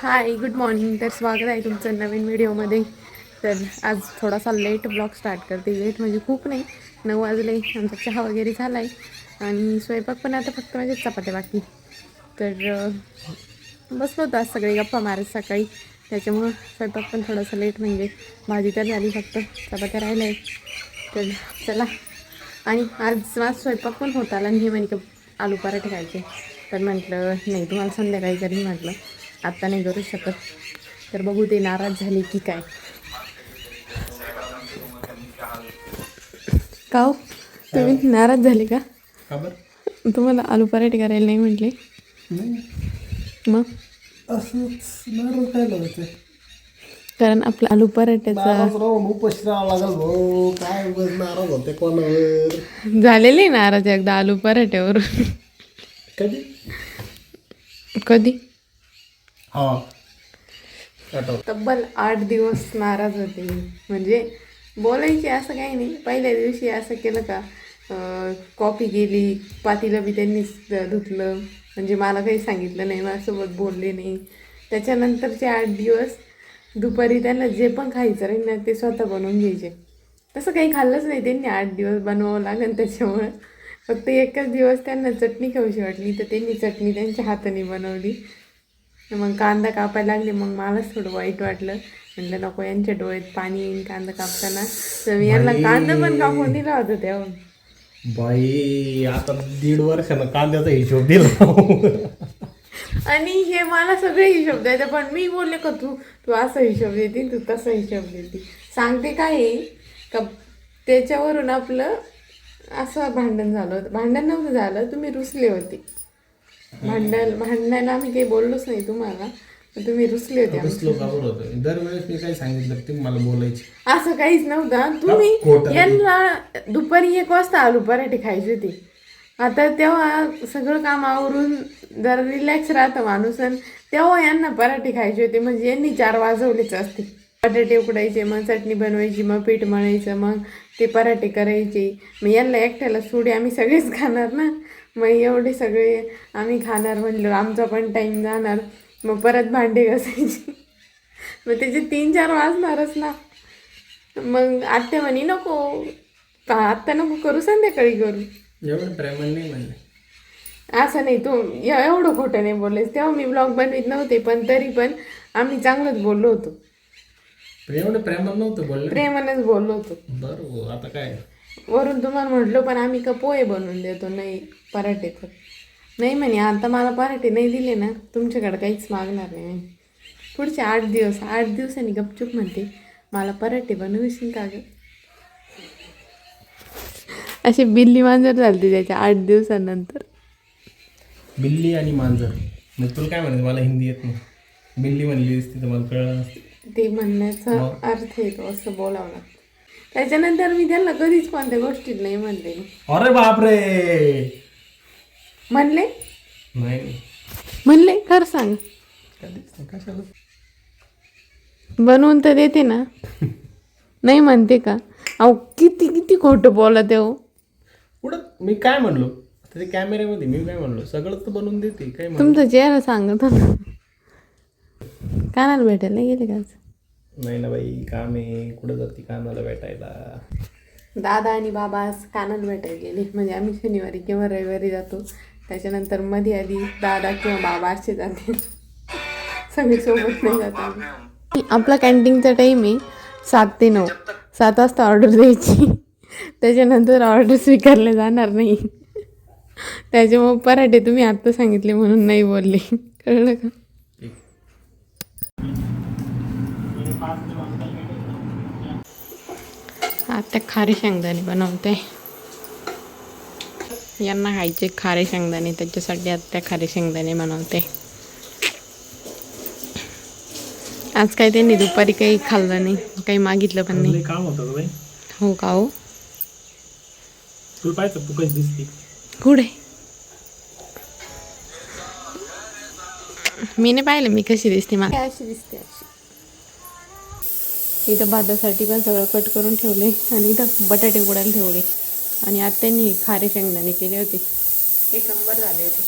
Hi good morning तर स्वागत आहे तुमचं नवीन व्हिडिओमध्ये. तर आज थोडासा लेट ब्लॉग स्टार्ट करते. लेट म्हणजे खूप नाही नऊ वाजले. आमचा चहा वगैरे झाला आहे आणि स्वयंपाक पण आता फक्त माझे चपात्या बाकी. तर बसलो होतो आज सगळे गप्पा मारत सकाळी. त्याच्यामुळं स्वयंपाक पण थोडासा लेट म्हणजे भाजी तर झाली फक्त चपात्या राहिल्या आहेत तर चला. आणि आज माझा स्वयंपाक पण होत आला आणि हे म्हणजे आलू पराठे खायचे. तर म्हटलं नाही तुम्हाला संध्याकाळी करीन म्हटलं. आत्ता नाही करू शकत. तर बघू ते नाराज झाले की काय. का हो? तुम्ही नाराज झाले का? तुम्हाला आलू पराठे करायला नाही म्हटले? मग? कारण आपला आलू पराठ्याचा झालेले नाराज एकदा आलू पराठ्यावर कधी? कधी? तब्बल आठ दिवस नाराज होते म्हणजे बोलायची असं काही नाही. पहिल्या दिवशी असं केलं का कॉफी गेली पातीला बी त्यांनीच धुतलं. म्हणजे मला काही सांगितलं नाही माझ्यासोबत बोलले नाही. त्याच्यानंतरचे आठ दिवस दुपारी त्यांना जे पण खायचं राहील ना ते स्वतः बनवून घ्यायचे. तसं काही खाल्लंच नाही त्यांनी. आठ दिवस बनवावं लागेल त्याच्यामुळं. फक्त एकच दिवस त्यांना चटणी खाऊशी वाटली. तर त्यांनी चटणी त्यांच्या हाताने बनवली. मग कांदा कापायला लागले मग मलाच थोडं वाईट वाटलं. म्हटलं नको यांच्या डोळ्यात पाणी येईन कांदा कापताना. तर मी यांना कांदा पण कापून दिला होता तेव्हा. बाई आता दीड वर्षानं कांद्याचा हिशोब दिला आणि हे मला सगळे हिशोब द्यायचे पण मी बोलले का तू तू असा हिशोब देते तू तसा हिशोब देते. सांगते काय आहे का त्याच्यावरून आपलं असं भांडण झालं होतं. भांडण नव्हतं झालं तुम्ही रुसले होते. भांडण भांडणाला आम्ही काही बोललोच नाही तुम्हाला. तुम्ही रुसले होते आमचे. बसलो का बरं होतं? दरवेळेस मी काय सांगितलं ते मला बोलायचे. असं काहीच नव्हतं. तुम्ही. यांना दुपारी एक वाजता आलू पराठे खायचे होते. आता तेव्हा सगळं काम आवरून जरा रिलॅक्स राहतं माणूस आणि तेव्हा यांना पराठे खायचे होते. म्हणजे यांनी चार वाजवलेच असते. बटाटे उकडायचे मग चटणी बनवायची मग पीठ मळायचं मग ते पराठे करायचे. मग यांना एकट्याला सोडी आम्ही सगळेच खाणार ना. मग एवढे सगळे आम्ही खाणार म्हणलं आमचा पण टाईम जाणार. मग परत भांडे घासायचे. मग त्याचे तीन चार वाजणारच ना. मग आत्या म्हणे नको आत्ता नको करू संध्याकाळी करू. एवढं प्रेमाने नाही म्हणले. असं नाही तू एवढं खोटं नाही बोललेस तेव्हा मी ब्लॉग बनवीत नव्हते पण तरी पण आम्ही चांगलंच बोललो होतो. पण एवढं प्रेमानं नव्हतं बोलले? प्रेमानेच बोललो होतो. बरं आता काय? वरून तुम्हाला म्हटलं पण आम्ही का पोहे बनवून देतो? नाही पराठे तर. नाही म्हणे आता मला पराठे नाही दिले ना तुमच्याकडे काहीच मागणार नाही. पुढचे आठ दिवस आठ दिवसांनी गपचूप म्हणते मला पराठे बनवशील का ग? अशी बिल्ली मांजर झालती त्याच्या आठ दिवसानंतर. बिल्ली आणि मांजर. मग तुला काय म्हणायचं? मला हिंदी येत नाही. बिल्ली म्हणली असती तर मला कळलं ते म्हणण्याचा अर्थ येतो असं बोलावं लागतं. त्याच्यानंतर मी त्यांना कधीच कोणत्या गोष्टीत नाही म्हणले अरे बापरे. म्हणले? नाही. म्हणले? खरं सांग. कधीच नाही कशाला? बनवून तर देते ना. नाही म्हणते का? अहो किती किती खोटं बोलत आहे हो. पुढं मी काय म्हणलो? आता ते कॅमेऱ्यामध्ये मी काय म्हणलो? सगळं तर बनवून देते काय म्हणलो तुमचा चेहरा सांगत होता कानाला भेटायला नाही गेले का आज? नाही ना बाई काम आहे. कुठं जाते कामाला भेटायला? दादा आणि बाबा आज कानाला भेटायला गेले. म्हणजे आम्ही शनिवारी किंवा रविवारी जातो. त्याच्यानंतरमध्ये आधी दादा किंवा बाबा असे जाते. सगळे सोबत नाही जात आम्ही. आपला कॅन्टीनचा टाईम आहे सात ते नऊ. सात वाजता ऑर्डर द्यायची. त्याच्यानंतर ऑर्डर स्वीकारले जाणार नाही. त्याच्यामुळे पराठे तुम्ही आत्ता सांगितले म्हणून नाही बोलले. कळलं का? आता खारे शेंगदाणे बनवते. यांना खायचे खारे शेंगदाणे त्याच्यासाठी आत्या खारे शेंगदाणे बनवते. आज काय त्यांनी दुपारी काही खाल्लं नाही काही मागितलं पण नाही. काम होतं हो का हो? तू कशी कुठे? मी नाही पाहिलं मी कशी दिसते मला अशी दिसते अशी. इथं भातासाठी पण सगळं कट करून ठेवले आणि इथं बटाटे उकडायला ठेवले. आणि आत्यांनी खारे शेंगदाणे केले होते. एक नंबर झाले होते.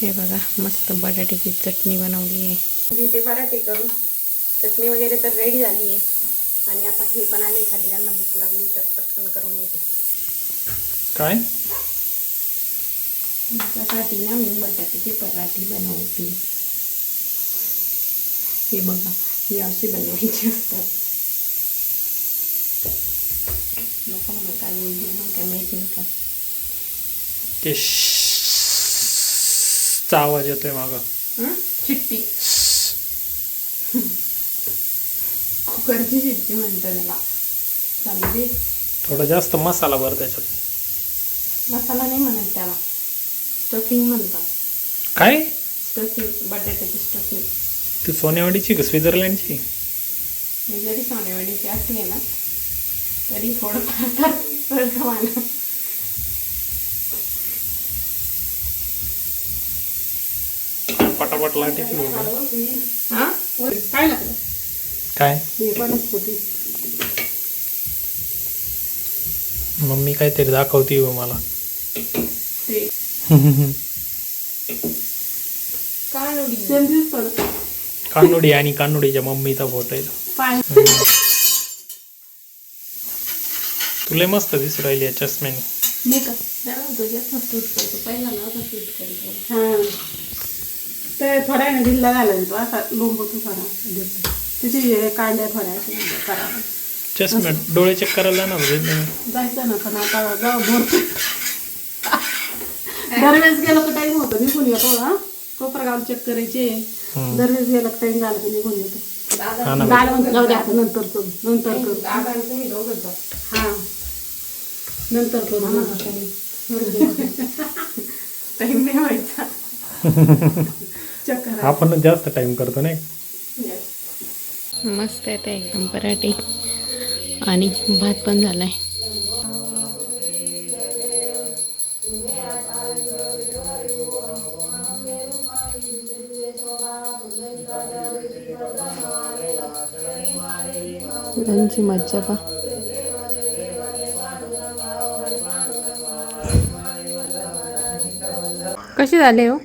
हे बघा मस्त बटाट्याची चटणी बनवली आहे. घेते पराठे करून चटणी वगैरे तर रेडी झाली आहे. आणि आता हे पण आले खाली. त्यांना भूक लागली तर पटकन करून घेते. काय? त्यासाठी ना मी बटाट्याची पराठी बनवते. हे बघा हे असे बनवायचे असतात लोक म्हणा काय बोलली मला काय माहिती नाही का ते चा आवाज येतोय माग हं? शिट्टी कुकरची शिट्टी म्हणतात त्याला समजे थोडा जास्त मसाला भर त्याच्यात मसाला नाही म्हणत त्याला स्टफिंग म्हणतात काय स्टफिंग बटाट्याची स्टफिंग ती सोनेवाडीची का स्वित्झर्लंडची मी जरी सोनेवाडीची असली ना तरी थोडं फार हो. हा? काय लागलं? काय? हे मम्मी काहीतरी दाखवती हो मला. कानोडी. सेम दिसतो कानुडी आणि कानुडीच्या मम्मीचा फोटो आहे तुला मस्त दिसू राहिली या चष्म्याने. मी का? पहिला नव्हता सूट करतो हां ते थोड्या वेळाने ढिल्ला झाला तो असा लोंबतो थोडा. दिसतो त्याची कांड्या थोड्या अशा करावं डोळे चेक करायला ना. जायचं ना पण आता जाऊ भरपूर. दरवेळेस गेलो का टाईम होतो निघून येतो हा? कोपरगाव चेक करायचे. दरवेळेस गेलो का टाईम झाला की निघून येतो. हा जाऊ दे आता नंतर करू नंतर करू. हा. नंतर करू. टाईम नाही व्हायचा. आपण जास्त टाइम करतो नाही. मस्त आहे ते एकदम पराठे. आणि भात पण झालाय. त्यांची मज्जा पा कशी झाले हो?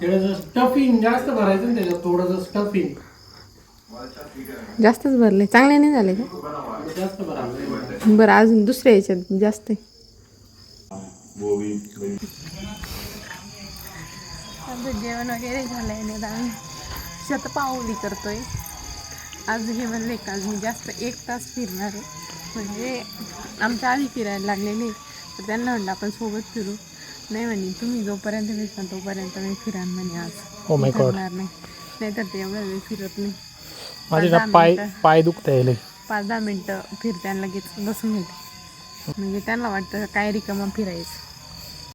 त्याचं स्टफिंग जास्त भरायचं ना त्याच्यात थोडंसं स्टफिंग जास्तच भरले. चांगले नाही झाले का? जास्त भरायचं बरं अजून दुसऱ्या याच्यात जास्त आहे. आमचं जेवण वगैरे झालं आहे ना आम्ही. शतपावली करतोय. आज हे म्हणले का आज मी जास्त एक तास फिरणार आहे. म्हणजे आमच्या आधी फिरायला लागलेले तर त्यांना म्हणलं आपण सोबत फिरू. नाही म्हणे तुम्ही जोपर्यंत भेटता तोपर्यंत मी फिरान म्हणे आज. Oh my God. फिरणार नाही. नाहीतर ते एवढा वेळ फिरत नाही. माझे ना पाय. पाय दुखता येईल पाच दहा मिनटं फिरते आणि लगेच बसून घेते म्हणजे त्यांना वाटतं काय रिकामं फिरायचं.